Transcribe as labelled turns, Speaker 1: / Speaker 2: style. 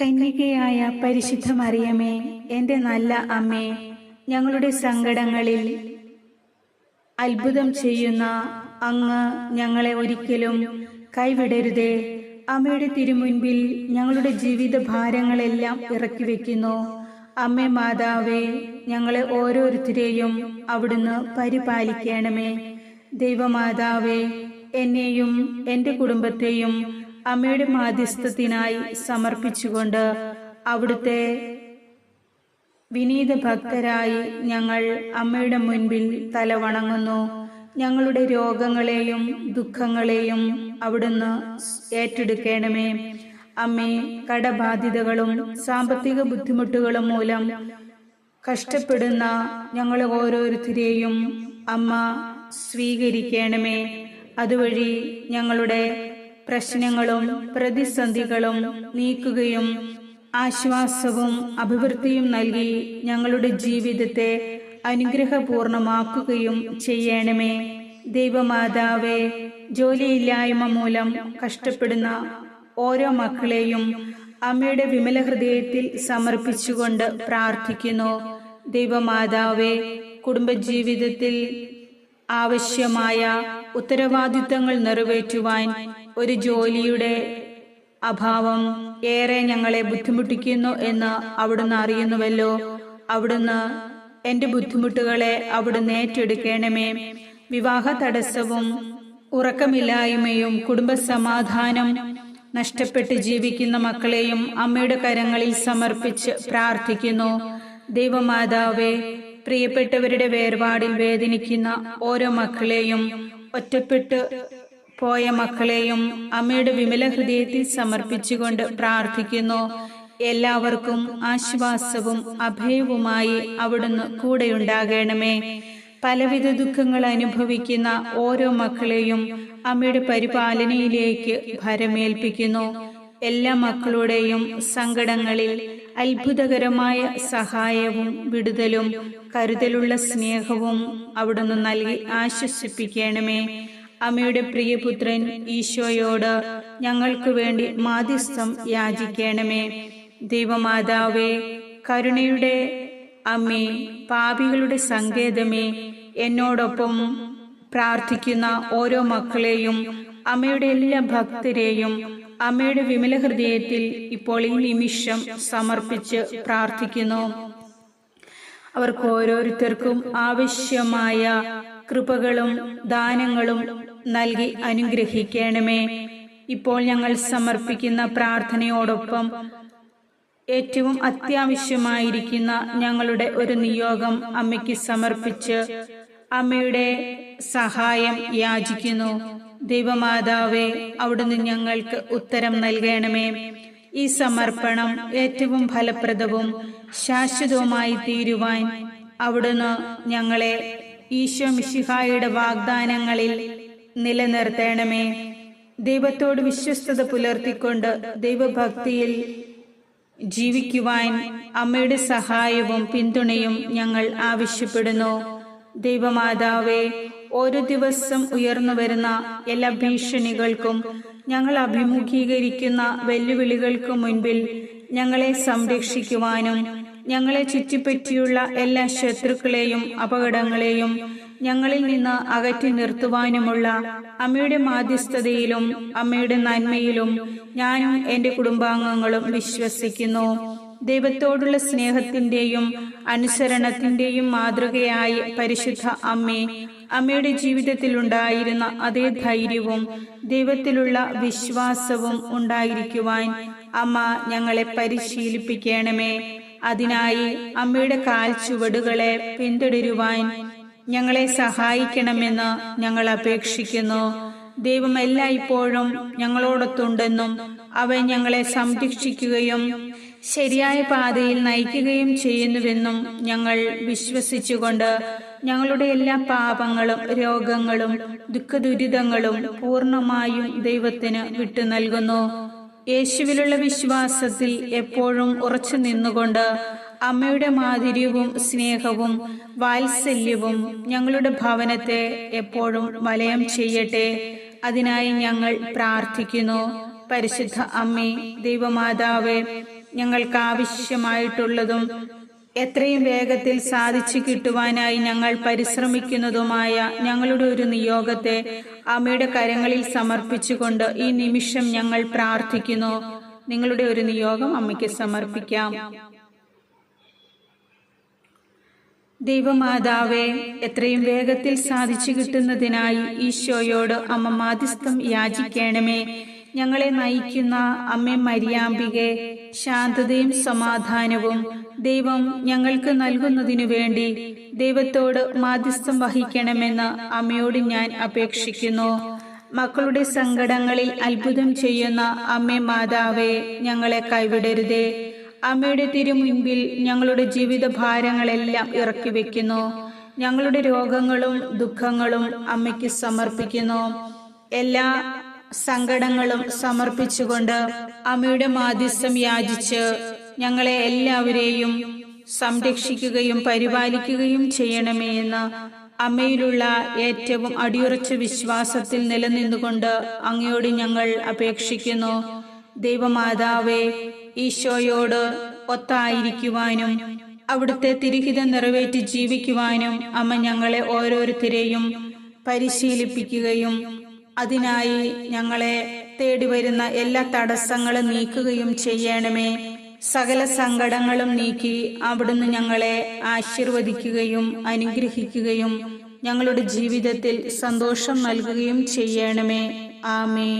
Speaker 1: കന്യകയായ പരിശുദ്ധ മറിയമേ എന്റെ നല്ല അമ്മേ ഞങ്ങളുടെ സങ്കടങ്ങളിൽ അത്ഭുതം ചെയ്യുന്ന അങ്ങ് ഞങ്ങളെ ഒരിക്കലും കൈവിടരുതേ. അമ്മയുടെ തിരുമുൻപിൽ ഞങ്ങളുടെ ജീവിത ഭാരങ്ങളെല്ലാം ഇറക്കി വെക്കുന്നു അമ്മേ മാതാവേ ഞങ്ങളെ ഓരോരുത്തരെയും അവിടുന്ന് പരിപാലിക്കണമേ. ദൈവമാതാവേ എന്നെയും എന്റെ കുടുംബത്തെയും അമ്മയുടെ മാധ്യസ്ഥത്തിനായി സമർപ്പിച്ചുകൊണ്ട് അവിടുത്തെ വിനീത ഭക്തരായി ഞങ്ങൾ അമ്മയുടെ മുൻപിൽ തലവണങ്ങുന്നു ഞങ്ങളുടെ രോഗങ്ങളെയും ദുഃഖങ്ങളെയും അവിടുന്ന് ഏറ്റെടുക്കണമേ. അമ്മേ കടബാധിതകളും സാമ്പത്തിക ബുദ്ധിമുട്ടുകളും മൂലം കഷ്ടപ്പെടുന്ന ഞങ്ങൾ ഓരോരുത്തരെയും അമ്മ സ്വീകരിക്കണമേ. അതുവഴി ഞങ്ങളുടെ പ്രശ്നങ്ങളും പ്രതിസന്ധികളും നീക്കുകയും ആശ്വാസവും അഭിവൃദ്ധിയും നൽകി ഞങ്ങളുടെ ജീവിതത്തെ അനുഗ്രഹപൂർണമാക്കുകയും ചെയ്യണമേ. ദൈവമാതാവേ ജോലിയില്ലായ്മ മൂലം കഷ്ടപ്പെടുന്ന ഓരോ മക്കളെയും അമ്മയുടെ വിമല ഹൃദയത്തിൽ സമർപ്പിച്ചുകൊണ്ട് പ്രാർത്ഥിക്കുന്നു. ദൈവമാതാവേ കുടുംബജീവിതത്തിൽ ആവശ്യമായ ഉത്തരവാദിത്തങ്ങൾ നിറവേറ്റുവാൻ ഒരു ജോലിയുടെ അഭാവം ഏറെ ഞങ്ങളെ ബുദ്ധിമുട്ടിക്കുന്നു എന്ന് അവിടുന്ന് അറിയുന്നുവല്ലോ. അവിടുന്ന് എന്റെ ബുദ്ധിമുട്ടുകളെ അവിടുന്ന് ഏറ്റെടുക്കണമേ. വിവാഹ തടസ്സവും ഉറക്കമില്ലായ്മയും കുടുംബസമാധാനം നഷ്ടപ്പെട്ട് ജീവിക്കുന്ന മക്കളെയും അമ്മയുടെ കരങ്ങളിൽ സമർപ്പിച്ച് പ്രാർത്ഥിക്കുന്നു. ദൈവമാതാവേ പ്രിയപ്പെട്ടവരുടെ വേർപാടിൽ വേദനിക്കുന്ന ഓരോ മക്കളെയും ഒറ്റപ്പെട്ട് പോയ മക്കളെയും അമ്മയുടെ വിമല ഹൃദയത്തിൽ സമർപ്പിച്ചുകൊണ്ട് പ്രാർത്ഥിക്കുന്നു. എല്ലാവർക്കും ആശ്വാസവും അഭയവുമായി അവിടുന്ന് കൂടെയുണ്ടാകണമേ. പലവിധ ദുഃഖങ്ങൾ അനുഭവിക്കുന്ന ഓരോ മക്കളെയും അമ്മയുടെ പരിപാലനയിലേക്ക് ഭരമേൽപ്പിക്കുന്നു. എല്ലാ മക്കളുടെയും സങ്കടങ്ങളിൽ അത്ഭുതകരമായ സഹായവും വിടുതലും കരുതലുള്ള സ്നേഹവും അവിടുന്ന് നൽകി ആശ്വസിപ്പിക്കണമേ. അമ്മയുടെ പ്രിയപുത്രൻ ഈശോയോട് ഞങ്ങൾക്ക് വേണ്ടി മാധ്യസ്ഥം യാചിക്കണമേ. ദൈവമാതാവേ കരുണയുടെ അമ്മേ പാപികളുടെ സങ്കേതമേ എന്നോടൊപ്പം പ്രാർത്ഥിക്കുന്ന ഓരോ മക്കളെയും അമ്മയുടെ എല്ലാ ഭക്തരെയും അമ്മയുടെ വിമല ഹൃദയത്തിൽ ഇപ്പോൾ ഈ നിമിഷം സമർപ്പിച്ച് പ്രാർത്ഥിക്കുന്നു. അവർക്ക് ഓരോരുത്തർക്കും ആവശ്യമായ കൃപകളും ദാനങ്ങളും നൽകി അനുഗ്രഹിക്കണമേ. ഇപ്പോൾ ഞങ്ങൾ സമർപ്പിക്കുന്ന പ്രാർത്ഥനയോടൊപ്പം ഏറ്റവും അത്യാവശ്യമായിരിക്കുന്ന ഞങ്ങളുടെ ഒരു നിയോഗം അമ്മയ്ക്ക് സമർപ്പിച്ച് അമ്മയുടെ സഹായം യാചിക്കുന്നു. ദൈവമാതാവേ അവിടുന്ന് ഞങ്ങൾക്ക് ഉത്തരം നൽകണമേ. ഈ സമർപ്പണം ഏറ്റവും ഫലപ്രദവും ശാശ്വതവുമായി തീരുവാൻ അവിടുന്ന് ഞങ്ങളെ ഈശോ മിഷിഹായുടെ വാഗ്ദാനങ്ങളിൽ നിലനിർത്തേണമേ. ദൈവത്തോട് വിശ്വസ്തത പുലർത്തിക്കൊണ്ട് ദൈവഭക്തിയിൽ ജീവിക്കുവാൻ അമ്മയുടെ സഹായവും പിന്തുണയും ഞങ്ങൾ ആവശ്യപ്പെടുന്നു. ദൈവമാതാവേ ഓരോ ദിവസം ഉയർന്നു വരുന്ന എല്ലാ ഭീഷണികൾക്കും ഞങ്ങൾ അഭിമുഖീകരിക്കുന്ന വെല്ലുവിളികൾക്കും മുൻപിൽ ഞങ്ങളെ സംരക്ഷിക്കുവാനും ഞങ്ങളെ ചുറ്റിപ്പറ്റിയുള്ള എല്ലാ ശത്രുക്കളെയും അപകടങ്ങളെയും ഞങ്ങളിൽ നിന്ന് അകറ്റി നിർത്തുവാനുമുള്ള അമ്മയുടെ മാധ്യസ്ഥതയിലും അമ്മയുടെ നന്മയിലും ഞാനും എന്റെ കുടുംബാംഗങ്ങളും വിശ്വസിക്കുന്നു. ദൈവത്തോടുള്ള സ്നേഹത്തിന്റെയും അനുസരണത്തിന്റെയും മാതൃകയായി പരിശുദ്ധ അമ്മേ അമ്മയുടെ ജീവിതത്തിൽ ഉണ്ടായിരുന്ന അതേ ധൈര്യവും ദൈവത്തിലുള്ള വിശ്വാസവും ഉണ്ടായിരിക്കുവാൻ അമ്മ ഞങ്ങളെ പരിശീലിപ്പിക്കണമേ. അതിനായി അമ്മയുടെ കാൽ ചുവടുകളെ പിന്തുടരുവാൻ ഞങ്ങളെ സഹായിക്കണമെന്ന് ഞങ്ങൾ അപേക്ഷിക്കുന്നു. ദൈവം എല്ലായ്പ്പോഴും ഞങ്ങളോടൊത്തുണ്ടെന്നും അവൻ ഞങ്ങളെ സംരക്ഷിക്കുകയും ശരിയായ പാതയിൽ നയിക്കുകയും ചെയ്യുന്നുവെന്നും ഞങ്ങൾ വിശ്വസിച്ചുകൊണ്ട് ഞങ്ങളുടെ എല്ലാ പാപങ്ങളും രോഗങ്ങളും ദുഃഖദുരിതങ്ങളും പൂർണമായും ദൈവത്തിന് വിട്ടു നൽകുന്നു യേശുവിലുള്ള വിശ്വാസത്തിൽ എപ്പോഴും ഉറച്ചു നിന്നുകൊണ്ട് അമ്മയുടെ മാധുര്യവും സ്നേഹവും വാത്സല്യവും ഞങ്ങളുടെ ഭവനത്തെ എപ്പോഴും വലയം ചെയ്യട്ടെ. അതിനായി ഞങ്ങൾ പ്രാർത്ഥിക്കുന്നു. പരിശുദ്ധ അമ്മേ ദൈവമാതാവേ ഞങ്ങൾക്ക് ആവശ്യമായിട്ടുള്ളതും എത്രയും വേഗത്തിൽ സാധിച്ചു കിട്ടുവാനായി ഞങ്ങൾ പരിശ്രമിക്കുന്നതുമായ ഞങ്ങളുടെ ഒരു നിയോഗത്തെ അമ്മയുടെ കരങ്ങളിൽ സമർപ്പിച്ചുകൊണ്ട് ഈ നിമിഷം ഞങ്ങൾ പ്രാർത്ഥിക്കുന്നു. നിങ്ങളുടെ ഒരു നിയോഗം അമ്മയ്ക്ക് സമർപ്പിക്കാം. ദൈവമാതാവേ എത്രയും വേഗത്തിൽ സാധിച്ചു കിട്ടുന്നതിനായി ഈശോയോട് അമ്മ മാധ്യസ്ഥം യാചിക്കണമേ. ഞങ്ങളെ നയിക്കുന്ന അമ്മ മരിയാമ്പികെ ശാന്തതയും സമാധാനവും ദൈവം ഞങ്ങൾക്ക് നൽകുന്നതിനു വേണ്ടി ദൈവത്തോട് മാധ്യസ്ഥം വഹിക്കണമെന്ന് അമ്മയോട് ഞാൻ അപേക്ഷിക്കുന്നു. മക്കളുടെ സങ്കടങ്ങളിൽ അത്ഭുതം ചെയ്യുന്ന അമ്മേ മാതാവേ ഞങ്ങളെ കൈവിടരുതേ. അമ്മയുടെ തിരുമുൻപിൽ ഞങ്ങളുടെ ജീവിത ഭാരങ്ങളെല്ലാം ഇറക്കി വെക്കുന്നു ഞങ്ങളുടെ രോഗങ്ങളും ദുഃഖങ്ങളും അമ്മയ്ക്ക് സമർപ്പിക്കുന്നു. എല്ലാ സങ്കടങ്ങളും സമർപ്പിച്ചുകൊണ്ട് അമ്മയുടെ മാധ്യസ്ഥം യാചിച്ച് ഞങ്ങളെ എല്ലാവരെയും സംരക്ഷിക്കുകയും പരിപാലിക്കുകയും ചെയ്യണമേ എന്ന് അമ്മയിലുള്ള ഏറ്റവും അടിയുറച്ച വിശ്വാസത്തിൽ നിലനിന്നുകൊണ്ട് അങ്ങയോട് ഞങ്ങൾ അപേക്ഷിക്കുന്നു. ദൈവമാതാവേ ഈശോയോട് ഒത്തായിരിക്കുവാനും അവിടുത്തെ തിരുഹിതം നിറവേറ്റി ജീവിക്കുവാനും അമ്മ ഞങ്ങളെ ഓരോരുത്തരെയും പരിശീലിപ്പിക്കുകയും അതിനായി ഞങ്ങളെ തേടി വരുന്ന എല്ലാ തടസ്സങ്ങളും നീക്കുകയും ചെയ്യണമേ. സകല സങ്കടങ്ങളും നീക്കി അവിടുന്ന് ഞങ്ങളെ ആശീർവദിക്കുകയും അനുഗ്രഹിക്കുകയും ഞങ്ങളുടെ ജീവിതത്തിൽ സന്തോഷം നൽകുകയും ചെയ്യണമേ. ആമേ